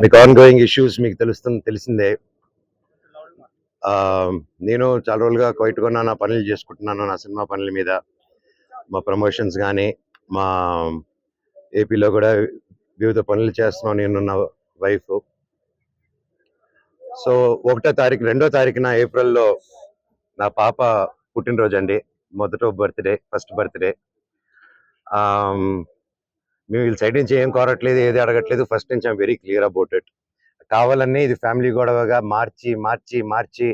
మీకు on going issues మీకు తెలుస్తుంది తెలిసిందే. నేను చాలా రోజులుగా క్వైట్గా నా పనులు చేసుకుంటున్నాను నా సినిమా పనుల మీద. మా ప్రమోషన్స్ కానీ మా ఏపీలో కూడా వివిధ పనులు చేస్తున్నాను నేను నా వైఫ్ సో ఒకటో తారీఖు రెండో తారీఖున ఏప్రిల్లో నా పాప పుట్టినరోజు అండి మొదట బర్త్డే ఫస్ట్ బర్త్డే మేము వీళ్ళ సైడ్ నుంచి ఏం కోరట్లేదు ఏది అడగట్లేదు. ఫస్ట్ నుంచి I'm very clear about it కావాలన్నీ ఇది ఫ్యామిలీ గొడవగా మార్చి మార్చి మార్చి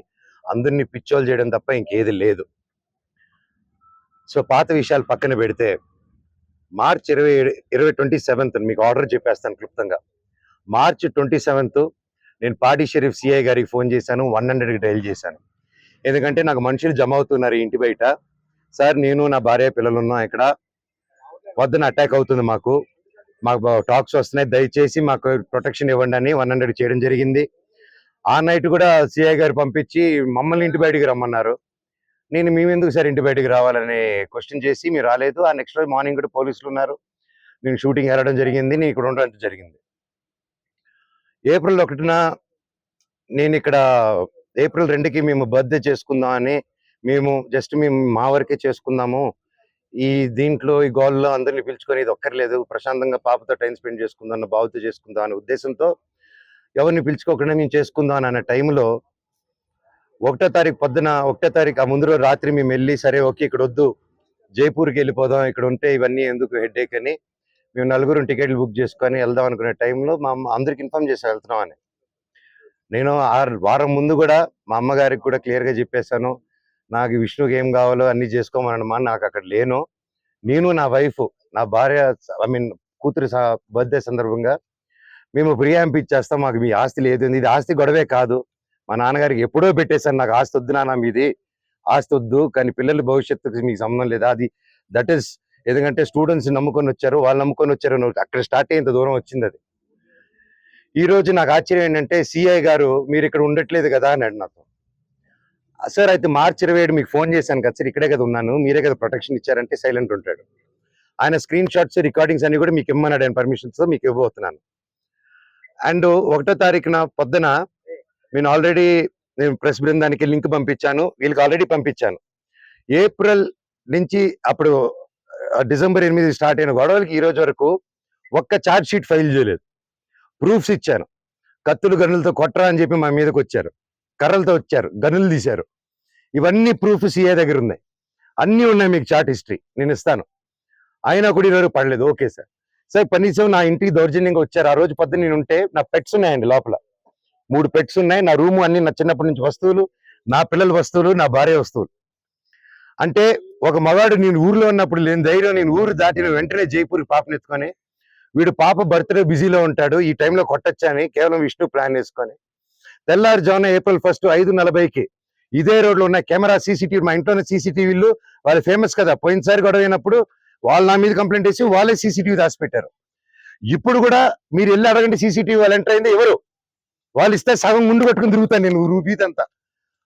అందరినీ పిచ్చోలు చేయడం తప్ప ఇంకేది లేదు. సో పాత విషయాలు పక్కన పెడితే మార్చ్ ఇరవై ఇరవై ట్వంటీ సెవెంత్ మీకు ఆర్డర్ చెప్పేస్తాను క్లుప్తంగా. మార్చ్ ట్వంటీ సెవెంత్ నేను పాడి షరీఫ్ సిఐ గారికి ఫోన్ చేశాను వన్ హండ్రెడ్కి డైల్ చేశాను. ఎందుకంటే నాకు మనుషులు జమ అవుతున్నారు ఇంటి బయట. సార్ నేను నా భార్య పిల్లలు ఉన్నాం ఇక్కడ. వద్దన అటాక్ అవుతుంది మాకు. మాకు టాక్స్ వస్తున్నాయి. దయచేసి మాకు ప్రొటెక్షన్ ఇవ్వండి అని వన్ హండ్రెడ్ చేయడం జరిగింది. ఆ నైట్ కూడా సిఐ గారు పంపించి మమ్మల్ని ఇంటి బయటికి రమ్మన్నారు. నేను మేము ఎందుకు సార్ ఇంటి బయటికి రావాలని క్వశ్చన్ చేసి మీరు రాలేదు. ఆ నెక్స్ట్ రోజు మార్నింగ్ కూడా పోలీసులు ఉన్నారు. నేను షూటింగ్ వెళ్ళడం జరిగింది. నేను ఇక్కడ ఉండడం జరిగింది. ఏప్రిల్ ఒకటిన నేను ఇక్కడ ఏప్రిల్ రెండుకి మేము బర్త్డే చేసుకుందాం అని మేము జస్ట్ మేము మా వరకే చేసుకుందాము. ఈ దీంట్లో ఈ గోల్లో అందరిని పిలుచుకొని ఇది ఒక్కర్లేదు. ప్రశాంతంగా పాపతో టైం స్పెండ్ చేసుకుందాం అన్న బావుతో చేసుకుందాం అనే ఉద్దేశంతో ఎవరిని పిలుచుకోకుండా మేము చేసుకుందాం అనే టైంలో ఒకటో తారీఖు పొద్దున ఒకటో తారీఖు ఆ ముందు రోజు రాత్రి మేము వెళ్ళి సరే ఓకే ఇక్కడ వద్దు జైపూర్కి వెళ్ళిపోదాం ఇక్కడ ఉంటే ఇవన్నీ ఎందుకు హెడ్ అని మేము నలుగురు టికెట్లు బుక్ చేసుకొని వెళ్దాం అనుకునే టైంలో మా అమ్మ అందరికి ఇన్ఫామ్ చేసి వెళ్తున్నాం అని. నేను ఆ వారం ముందు కూడా మా అమ్మగారికి కూడా క్లియర్గా చెప్పేశాను. నాకు విష్ణుకి ఏం కావాలో అన్ని చేసుకోమనమా నాకు అక్కడ లేను. నేను నా వైఫ్ నా భార్య ఐ మీన్ కూతురు బర్త్డే సందర్భంగా మేము ప్రియాంప్ ఇచ్చేస్తాం మాకు మీ ఆస్తి లేదు. ఇది ఆస్తి గొడవే కాదు. మా నాన్నగారికి ఎప్పుడో పెట్టేశాను నాకు ఆస్తి వద్దు నాన్న మీది. ఆస్తి వద్దు కానీ పిల్లల భవిష్యత్తుకి మీకు సంబంధం లేదా. అది దట్ ఈస్ ఎందుకంటే స్టూడెంట్స్ నమ్ముకొని వచ్చారు వాళ్ళు నమ్ముకొని వచ్చారు అక్కడ స్టార్ట్ అయ్యేంత దూరం వచ్చింది అది. ఈ రోజు నాకు ఆశ్చర్యం ఏంటంటే సిఐ గారు మీరు ఇక్కడ ఉండట్లేదు కదా అని నాతో. సార్ అయితే మార్చి ఇరవై ఏడు మీకు ఫోన్ చేశాను కదా సార్ ఇక్కడే కదా ఉన్నాను. మీరే కదా ప్రొటెక్షన్ ఇచ్చారంటే సైలెంట్ ఉంటాడు. ఆయన స్క్రీన్ షాట్స్ రికార్డింగ్స్ అన్ని కూడా మీకు ఇమ్మన్నాడు. ఆయన పర్మిషన్స్ మీకు ఇవ్వబోతున్నాను. అండ్ ఒకటో తారీఖున పొద్దున నేను ఆల్రెడీ నేను ప్రెస్ బృందానికి లింక్ పంపించాను. వీళ్ళకి ఆల్రెడీ పంపించాను. ఏప్రిల్ నుంచి అప్పుడు డిసెంబర్ ఎనిమిది స్టార్ట్ అయిన గొడవలకి ఈ రోజు వరకు ఒక్క ఛార్జ్ షీట్ ఫైల్ చేయలేదు. ప్రూఫ్స్ ఇచ్చాను. కత్తులు గనులతో కొట్టరా అని చెప్పి మా మీదకి వచ్చారు. కర్రలతో వచ్చారు గనులు తీశారు. ఇవన్నీ ప్రూఫ్ సిఏ దగ్గర ఉన్నాయి. అన్నీ ఉన్నాయి మీకు చార్ట్ హిస్టరీ. నేను ఇస్తాను. అయినా కూడా ఈరోజు పడలేదు. Okay sir. సార్ కనీసం నా ఇంటికి దౌర్జన్యంగా వచ్చారు. ఆ రోజు పొద్దున్న నేను ఉంటే నా పెట్స్ ఉన్నాయండి లోపల. మూడు పెట్స్ ఉన్నాయి. నా రూము అన్ని నా చిన్నప్పటి నుంచి వస్తువులు నా పిల్లల వస్తువులు నా భార్య వస్తువులు. అంటే ఒక మగాడు నేను ఊర్లో ఉన్నప్పుడు లేని ధైర్యం నేను ఊరు దాటిన వెంటనే జైపూర్ పాపను ఎత్తుకొని వీడు పాప బర్త్డే బిజీలో ఉంటాడు. ఈ టైంలో కొట్టచ్చని కేవలం విష్ణు ప్లాన్ వేసుకొని తెల్లారుజామున ఏప్రిల్ ఫస్ట్ ఐదు నలభైకి ఇదే రోడ్లో ఉన్న కెమెరా సీసీటీవీ మా ఇంట్లోనే సీసీటీవీలు వాళ్ళు ఫేమస్ కదా. పోయినసారి గొడవ అయినప్పుడు వాళ్ళు నా మీద కంప్లైంట్ చేసి వాళ్ళే సీసీటీవీ దాచిపెట్టారు. ఇప్పుడు కూడా మీరు వెళ్ళి అడగండి సీసీటీవీ వాళ్ళు ఎంటర్ అయింది ఎవరు? వాళ్ళు ఇస్తే సగం ముందు పెట్టుకుని తిరుగుతాను నేను రూపీతంతా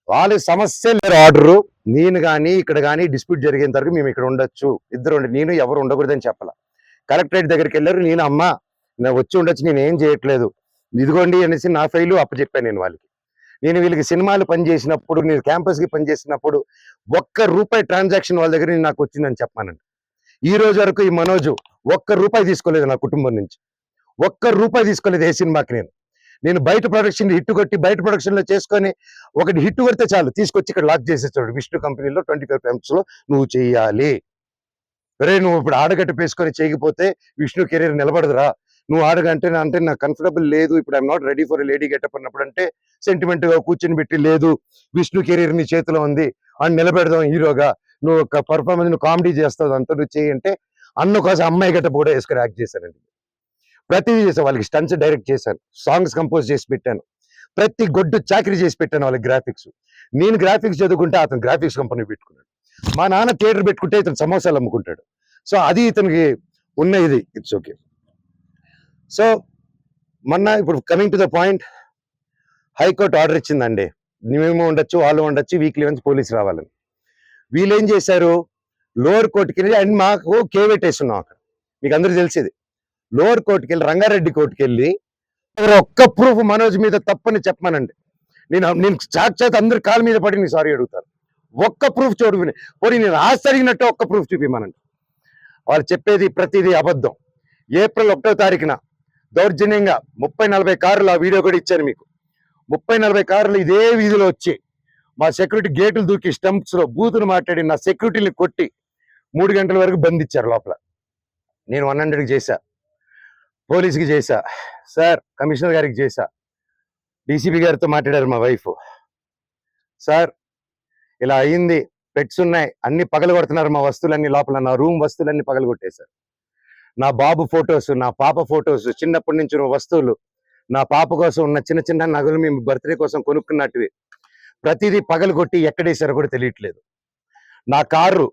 వాళ్ళ సమస్య లేరు ఆర్డరు. నేను కానీ ఇక్కడ కానీ డిస్ప్యూట్ జరిగేంత వరకు మేము ఇక్కడ ఉండొచ్చు. ఇద్దరు ఉండి నేను ఎవరు ఉండకూడదని చెప్పాల. కలెక్టరేట్ దగ్గరికి వెళ్ళారు. నేను అమ్మ నేను వచ్చి ఉండొచ్చు. నేను ఏం చేయట్లేదు. ఇదిగోండి అనేసి నా ఫైలు అప్పచెప్పాను నేను వాళ్ళకి. నేను వీళ్ళకి సినిమాలు పనిచేసినప్పుడు నేను క్యాంపస్కి పనిచేసినప్పుడు ఒక్క రూపాయి ట్రాన్సాక్షన్ వాళ్ళ దగ్గర నాకు వచ్చిందని చెప్పానండి ఈ రోజు వరకు ఈ మనోజు ఒక్క రూపాయి తీసుకోలేదు నా కుటుంబం నుంచి. ఒక్క రూపాయి తీసుకోలేదు ఏ సినిమాకి నేను. నేను బయట ప్రొడక్షన్ హిట్ కొట్టి బయట ప్రొడక్షన్లో చేసుకొని ఒకటి హిట్ కొడితే చాలు తీసుకొచ్చి ఇక్కడ లాక్ చేసేస్తాడు విష్ణు కంపెనీలో ట్వంటీ ఫైవ్లో నువ్వు చేయాలి. రే నువ్వు ఇప్పుడు ఆడగట్టు పేసుకొని చేయకపోతే విష్ణు కెరీర్ నిలబడదురా. నువ్వు ఆడగంటే నా- అంటే నాకు కంఫర్టబుల్ లేదు. ఇప్పుడు I'm not ready for lady getup అన్నప్పుడు అంటే సెంటిమెంట్గా కూర్చొని పెట్టి లేదు. విష్ణు కెరీర్ నీ చేతిలో ఉంది. అని నిలబెడదాం హీరోగా. నువ్వు ఒక పర్ఫార్మెన్స్ నువ్వు కామెడీ చేస్తావు. అంతా నువ్వు చేయి అంటే అన్న కోసం అమ్మాయి గెటప్ కూడా వేసుకుని యాక్ట్ చేశానండి. ప్రతిదీ చేశాను. వాళ్ళకి స్టన్స్ డైరెక్ట్ చేశాను. సాంగ్స్ కంపోజ్ చేసి పెట్టాను. ప్రతి గొడ్డు చాకరీ చేసి పెట్టాను వాళ్ళకి గ్రాఫిక్స్ నేను గ్రాఫిక్స్ చదువుకుంటే అతను గ్రాఫిక్స్ కంపెనీ పెట్టుకున్నాడు. మా నాన్న థియేటర్ పెట్టుకుంటే ఇతను సమోసాలు అమ్ముకుంటాడు. సో అది ఇతనికి ఉన్న ఇది. ఇట్స్ ఓకే సో మొన్న ఇప్పుడు coming to the point high court order ఇచ్చిందండి. మేము ఉండొచ్చు వాళ్ళు ఉండొచ్చు వీక్లీ వన్స్ పోలీసు రావాలని. వీళ్ళు ఏం చేశారు? లోవర్ కోర్టుకి వెళ్ళి అండ్ మాకు కేవెట్టేస్తున్నాం అక్కడ. మీకు అందరూ తెలిసేది. లోవర్ కోర్టుకి వెళ్ళి రంగారెడ్డి కోర్టుకి వెళ్ళి ఒక్క ప్రూఫ్ మనోజ్ మీద తప్పని చెప్పమనండి. నేను నేను సాక్షాత్ అందరి కాళ్ళ మీద పడి నేను సారీ అడుగుతాను. ఒక్క ప్రూఫ్ చూడు పోనీ నేను ఆశ్చర్యనట్టు ఒక్క ప్రూఫ్ చూపిమనండి. వాళ్ళు చెప్పేది ప్రతిదీ అబద్ధం. ఏప్రిల్ ఒకటో తారీఖున దౌర్జన్యంగా ముప్పై నలభై కార్లు ఆ వీడియో కూడా ఇచ్చాను మీకు. ముప్పై నలభై కార్లు ఇదే వీధిలో వచ్చి మా సెక్యూరిటీ గేట్లు దూకి స్టంప్స్లో బూతులు మాట్లాడి నా సెక్యూరిటీని కొట్టి మూడు గంటల వరకు బంధించారు లోపల. నేను వన్ హండ్రెడ్కి చేశా. పోలీస్కి చేశా. సార్ కమిషనర్ గారికి చేశా. డీసీపీ గారితో మాట్లాడారు మా వైఫ్. సార్ ఇలా అయింది పెట్స్ ఉన్నాయి అన్ని పగలగొడుతున్నారు మా వస్తువులన్నీ లోపల నా రూమ్ వస్తువులన్నీ పగలగొట్టేశారు. నా బాబు ఫొటోస్ నా పాప ఫొటోస్ చిన్నప్పటి నుంచి వస్తువులు నా పాప కోసం ఉన్న చిన్న చిన్న నగలు మేము బర్త్డే కోసం కొనుక్కున్నట్టువి. ప్రతిదీ పగలు కొట్టి ఎక్కడేసారో కూడా తెలియట్లేదు. నా కారు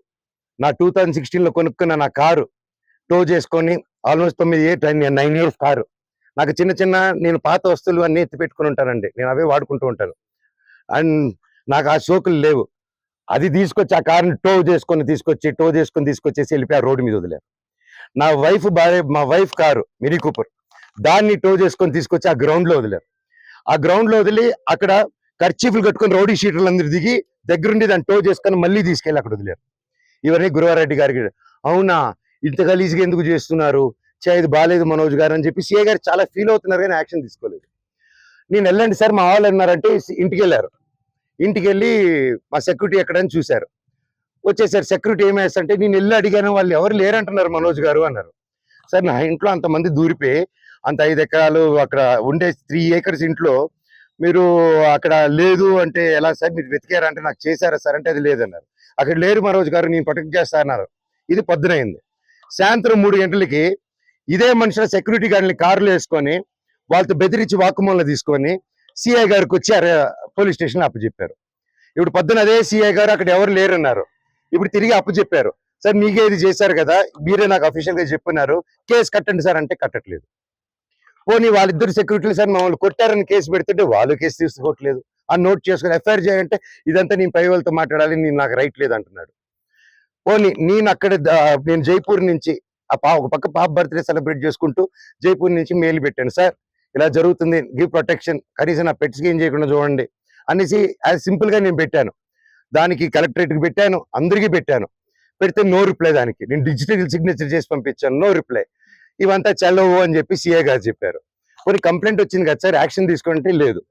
నా టూ థౌజండ్ సిక్స్టీన్లో కొనుక్కున్న నా కారు టో చేసుకొని ఆల్మోస్ట్ తొమ్మిది ఇయర్ నైన్ ఇయర్స్ కారు. నాకు చిన్న చిన్న నేను పాత వస్తువులు అన్ని ఎత్తి పెట్టుకుని ఉంటానండి. నేను అవే వాడుకుంటూ ఉంటాను. అండ్ నాకు ఆ షోకులు లేవు. అది తీసుకొచ్చి ఆ కార్ని టో చేసుకొని తీసుకొచ్చి టో చేసుకొని తీసుకొచ్చేసి వెళ్ళిపోయి ఆ రోడ్డు మీద వదిలేరు. నా వైఫ్ భార్య మా వైఫ్ కారు మినీ కూపర్. దాన్ని టో చేసుకొని తీసుకొచ్చి ఆ గ్రౌండ్లో వదిలేరు. ఆ గ్రౌండ్లో వదిలి అక్కడ ఖర్చీఫ్లు కట్టుకొని రౌడీ షీటర్లు అందరు దిగి దగ్గరుండి దాన్ని టో చేసుకొని మళ్ళీ తీసుకెళ్ళి అక్కడ వదిలేరు. ఇవన్నీ గురువారెడ్డి గారికి అవునా? ఇంత గలీజ్గా ఎందుకు చేస్తున్నారు? చే ఇది బాగాలేదు మనోజ్ గారు అని చెప్పి సిఏ గారు చాలా ఫీల్ అవుతున్నారు కానీ యాక్షన్ తీసుకోలేదు. నేను వెళ్ళండి సార్ మా వాళ్ళు అన్నారంటే ఇంటికి వెళ్ళారు. ఇంటికి వెళ్ళి మా సెక్యూరిటీ ఎక్కడని చూశారు. వచ్చేసారు. సెక్యూరిటీ ఏమేస్తంటే నేను వెళ్ళి అడిగాను వాళ్ళు ఎవరు లేరంటున్నారు మనోజ్ గారు అన్నారు. సార్ నా ఇంట్లో అంతమంది దూరిపోయి అంత ఐదు ఎకరాలు అక్కడ ఉండే త్రీ ఏకర్స్ ఇంట్లో మీరు అక్కడ లేదు అంటే ఎలా సార్? మీరు వెతికారంటే నాకు చేశారా సార్ అంటే అది లేదన్నారు. అక్కడ లేరు మనోజ్ గారు నేను పట్టుకు చేస్తా అన్నారు. ఇది పొద్దునైంది సాయంత్రం మూడు గంటలకి ఇదే మనుషుల సెక్యూరిటీ గార్డుని కార్లు వేసుకొని వాళ్ళతో బెదిరించి వాక్కుమూలను తీసుకొని సిఐ గారికి వచ్చి పోలీస్ స్టేషన్ అప్పచెప్పారు. ఇప్పుడు పొద్దున అదే సిఐ గారు అక్కడ ఎవరు లేరన్నారు. ఇప్పుడు తిరిగి అప్పు చెప్పారు. సార్ మీకే ఇది చేశారు కదా మీరే నాకు అఫీషియల్గా చెప్పినారు కేసు కట్టండి సార్ అంటే కట్టట్లేదు. పోనీ వాళ్ళిద్దరు సెక్యూరిటీలు సార్ మమ్మల్ని కొట్టారని కేసు పెడుతుంటే వాళ్ళు కేసు తీసుకోవట్లేదు. ఆ నోట్ చేసుకుని ఎఫ్ఐఆర్ చేయాలంటే ఇదంతా నేను పై వాళ్ళతో మాట్లాడాలి నేను నాకు రైట్ లేదు అంటున్నాడు పోనీ నేను అక్కడ నేను జైపూర్ నుంచి ఆ పా ఒక పక్క పాప బర్త్డే సెలబ్రేట్ చేసుకుంటూ జైపూర్ నుంచి మెయిల్ పెట్టాను. సార్ ఇలా జరుగుతుంది గివ్ ప్రొటెక్షన్ కనీసం నా పెట్స్కి ఏం చేయకుండా చూడండి అనేసి అది సింపుల్గా నేను పెట్టాను. దానికి కలెక్టరేట్కి పెట్టాను అందరికీ పెట్టాను. పెడితే నో రిప్లై దానికి. నేను డిజిటల్ సిగ్నేచర్ చేసి పంపించాను నో రిప్లై. ఇవంతా చల్లవు అని చెప్పి సిఏ గారు చెప్పారు. కొన్ని కంప్లైంట్ వచ్చింది కదా సార్ యాక్షన్ తీసుకుంటే లేదు.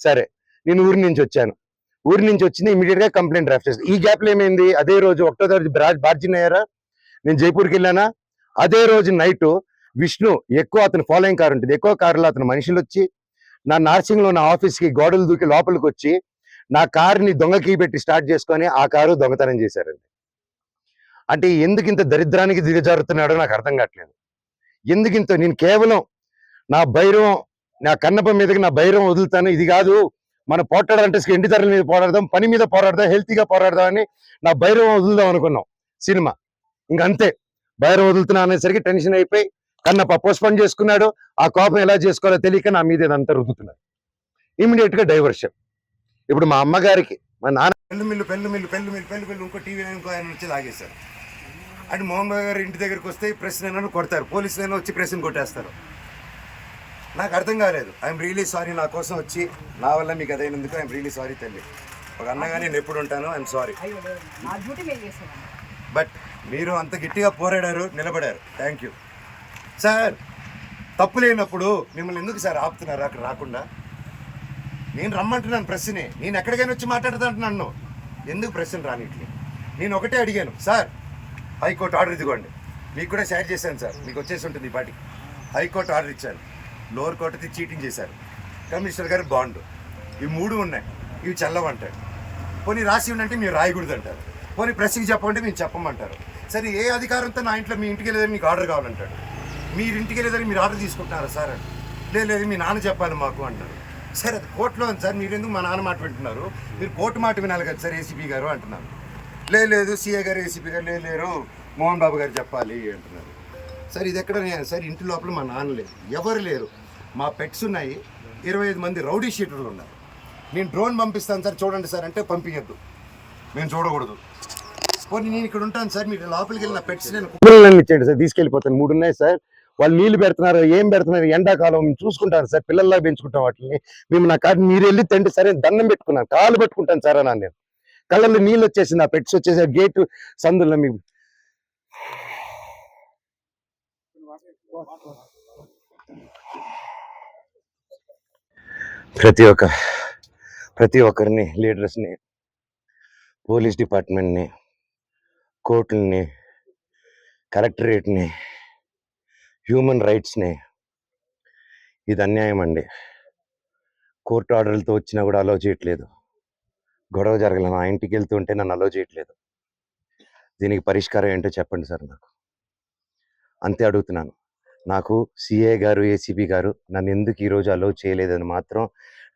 సరే నేను ఊరి నుంచి వచ్చాను. ఊరి నుంచి వచ్చింది ఇమీడియట్గా కంప్లైంట్ డ్రాఫ్ట్ చేస్తాను ఈ గ్యాప్లో ఏమైంది? అదే రోజు ఒకటో తారీఖు బార్జిన్ అయ్యారా నేను జైపూర్కి వెళ్ళానా? అదే రోజు నైట్ విష్ణు ఎక్కువ అతను ఫాలోయింగ్ కార్ ఉంటుంది. ఎక్కువ కారులో అతను మనుషులు వచ్చి నా నార్సింగ్లో నా ఆఫీస్కి గోడలు దూకి లోపలికి వచ్చి నా కారుని దొంగ కీ పెట్టి స్టార్ట్ చేసుకొని ఆ కారు దొంగతనం చేశారండి. అంటే ఎందుకు ఇంత దరిద్రానికి దిగజారుతున్నాడో నాకు అర్థం కావట్లేదు. ఎందుకు ఇంత నేను కేవలం నా భైరవం నా కన్నపం మీదకి నా భైరవం వదులుతాను ఇది కాదు మన పోట్లాడాలంటే ఎండి ధరల మీద పోరాడదాం పని మీద పోరాడదాం హెల్తీగా పోరాడదాం అని నా భైరవం వదులుదాం అనుకున్నాం సినిమా. ఇంక అంతే భైరవం వదులుతున్నా అనేసరికి టెన్షన్ అయిపోయి కన్నప్ప పోస్ట్పోన్ చేసుకున్నాడు ఆ కోపం ఎలా చేసుకోవాలో తెలియక నా మీద ఇదంతా రుద్దుతున్నారు. ఇమీడియట్గా డైవర్షన్. ఇప్పుడు మా అమ్మగారికి మా నాన్న పెళ్ళు మిల్లు పెళ్ళు మిల్లు పెళ్ళు మిల్లు పెళ్ళు మిల్లు ఇంకో టీవీ ఇంకో ఆయన వచ్చి లాగేశారు. అంటే మోహన్ బాబు గారు ఇంటి దగ్గరికి వస్తే ప్రెస్ అయినా కొడతారు. పోలీసులు అయినా వచ్చి ప్రెస్ని కొట్టేస్తారు. నాకు అర్థం కాలేదు. ఐఎమ్ రియలీ సారీ నా కోసం వచ్చి నా వల్ల మీకు అదైనందుకు ఐఎమ్ రియలీ సారీ తల్లి. ఒక అన్నగా నేను ఎప్పుడు ఉంటాను ఐఎమ్ సారీ బట్ మీరు అంత గట్టిగా పోరాడారు నిలబడారు. థ్యాంక్ యూ సార్ తప్పు లేనప్పుడు మిమ్మల్ని ఎందుకు సార్ ఆపుతున్నారు? అక్కడ రాకుండా? నేను రమ్మంటున్నాను ప్రశ్నే. నేను ఎక్కడికైనా వచ్చి మాట్లాడుతా నన్ను. ఎందుకు ప్రశ్న రానిట్లే? నేను ఒకటే అడిగాను. సార్ హైకోర్టు ఆర్డర్ ఇదిగోండి. మీకు కూడా షేర్ చేశాను సార్. మీకు వచ్చేసి ఉంటుంది ఈ పాటికి హైకోర్టు ఆర్డర్ ఇచ్చాను లోవర్ కోర్టుది చీటింగ్ చేశారు. కమిషనర్ గారు బాండ్. ఇవి మూడు ఉన్నాయి. ఇవి చల్లవంటాడు పోనీ రాసి ఉండంటే మీరు రాయకూడదు అంటారు పోనీ ప్రెస్కి చెప్పమంటే మేము చెప్పమంటారు. సరే ఏ అధికారంతో నా ఇంట్లో మీ ఇంటికి వెళ్ళేదని మీకు ఆర్డర్ కావాలంటాడు? మీరు ఇంటికి వెళ్ళేదని మీరు ఆర్డర్ తీసుకుంటున్నారా సార్ లేదు లేదు మీ నాన్న చెప్పాలి మాకు అంటారు. సరే అది కోర్టులో ఉంది సార్ మీరు ఎందుకు మా నాన్న మాట వింటున్నారు? మీరు కోర్టు మాట వినాలి కదా సార్ ఏసీపీ గారు అంటున్నారు. లేదు లేదు సీఏ గారు ఏసీపీ గారు లేదు లేరు మోహన్ బాబు గారు చెప్పాలి అంటున్నారు. సార్ ఇది ఎక్కడ నేను సార్ ఇంటి లోపల మా నాన్న లేరు ఎవరు లేరు. మా పెట్స్ ఉన్నాయి ఇరవై ఐదు మంది రౌడీ షీటర్లు ఉన్నారు. నేను డ్రోన్ పంపిస్తాను సార్ చూడండి సార్ అంటే పంపించద్దు. మేము చూడకూడదు. పోనీ నేను ఇక్కడ ఉంటాను సార్ మీరు లోపలికి వెళ్ళిన పెట్స్ నేను ఇచ్చేయండి సార్ తీసుకెళ్ళిపోతాను. మూడు ఉన్నాయి సార్. వాళ్ళు నీళ్ళు పెడుతున్నారు ఏం పెడుతున్నారు ఎండాకాలం మేము చూసుకుంటాను సార్ పిల్లల్లా పెంచుకుంటాం వాటిని. మేము నా కాదు మీరు వెళ్ళి తండ్రి సరే దండం పెట్టుకున్నాను కాలు పెట్టుకుంటాను సార్ అన్నాను నేను. కళ్ళల్లో నీళ్ళు వచ్చేసింది ఆ పెట్స్ వచ్చేసి గేటు సందుల్లో మీకు ప్రతి ఒక్క ప్రతి ఒక్కరిని లీడర్స్ని పోలీస్ డిపార్ట్మెంట్ని కోర్టుల్ని కలెక్టరేట్ని హ్యూమన్ రైట్స్ని ఇది అన్యాయం అండి. కోర్టు ఆర్డర్లతో వచ్చినా కూడా అలో చేయట్లేదు. గొడవ జరగలేదు. నా ఇంటికి వెళ్తుంటే నన్ను అలో చేయట్లేదు. దీనికి పరిష్కారం ఏంటో చెప్పండి సార్ నాకు. అంతే అడుగుతున్నాను. నాకు సిఏ గారు ఏసీబీ గారు నన్ను ఎందుకు ఈరోజు అలో చేయలేదని మాత్రం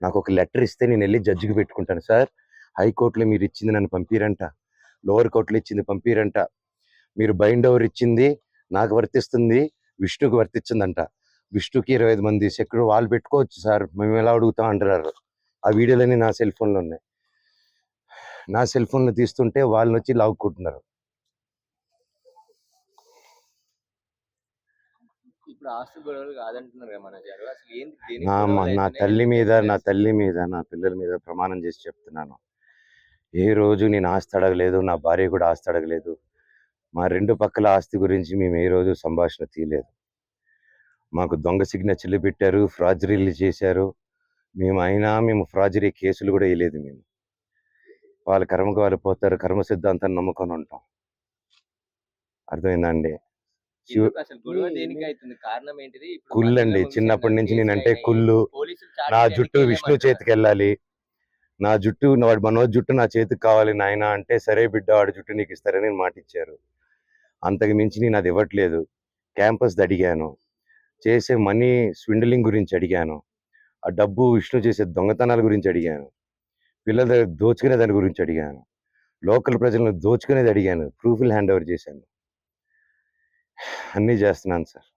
నాకు ఒక లెటర్ ఇస్తే నేను వెళ్ళి జడ్జికి పెట్టుకుంటాను. సార్ హైకోర్టులో మీరు ఇచ్చింది నన్ను పంపిరంట. లోవర్ కోర్టులో ఇచ్చింది పంపిరంట. మీరు బైండ్ ఓవర్ ఇచ్చింది నాకు వర్తిస్తుంది. విష్ణుకు వర్తించిందంట. విష్ణుకి ఇరవై ఐదు మంది సెక్యూర్ వాళ్ళు పెట్టుకోవచ్చు సార్. మేము ఎలా అడుగుతాం అంటున్నారు. ఆ వీడియోలన్నీ నా సెల్ ఫోన్లో ఉన్నాయి. నా సెల్ ఫోన్లో తీస్తుంటే వాళ్ళని వచ్చి లాక్కుంటున్నారు. దేనికి నా? తల్లి మీద నా తల్లి మీద నా పిల్లల మీద ప్రమాణం చేసి చెప్తున్నాను. ఏ రోజు నేను ఆస్తి అడగలేదు నా భార్య కూడా ఆస్తి అడగలేదు. మా రెండు పక్కల ఆస్తి గురించి మేము ఏ రోజు సంభాషణ తీయలేదు. మాకు దొంగ సిగ్నేచర్లు పెట్టారు ఫ్రాజరీలు చేశారు. మేము అయినా మేము ఫ్రాజరీ కేసులు కూడా వేయలేదు మేము. వాళ్ళ కర్మకు వాళ్ళు పోతారు కర్మ సిద్ధాంతాన్ని నమ్ముకొని ఉంటాం. అర్థమైందండి? కుళ్ళు అండి చిన్నప్పటి నుంచి నేనంటే. కుళ్ళు. నా జుట్టు విష్ణు? చేతికి వెళ్ళాలి నా జుట్టు వాడు మనోజ్ జుట్టు నా చేతికి కావాలి నాయన అంటే సరే బిడ్డ వాడి జుట్టు నీకు ఇస్తారని మాట ఇచ్చారు అంతకు మించి నేను అది ఇవ్వట్లేదు. క్యాంపస్ అడిగాను. చేసే మనీ స్విండలింగ్ గురించి అడిగాను. ఆ డబ్బు విష్ణు చేసే దొంగతనాల గురించి అడిగాను. పిల్లల దగ్గర దోచుకునే దాని గురించి అడిగాను. లోకల్ ప్రజలను దోచుకునేది అడిగాను. ప్రూఫ్లు హ్యాండ్ ఓవర్ చేశాను. అన్నీ చేస్తున్నాను సార్.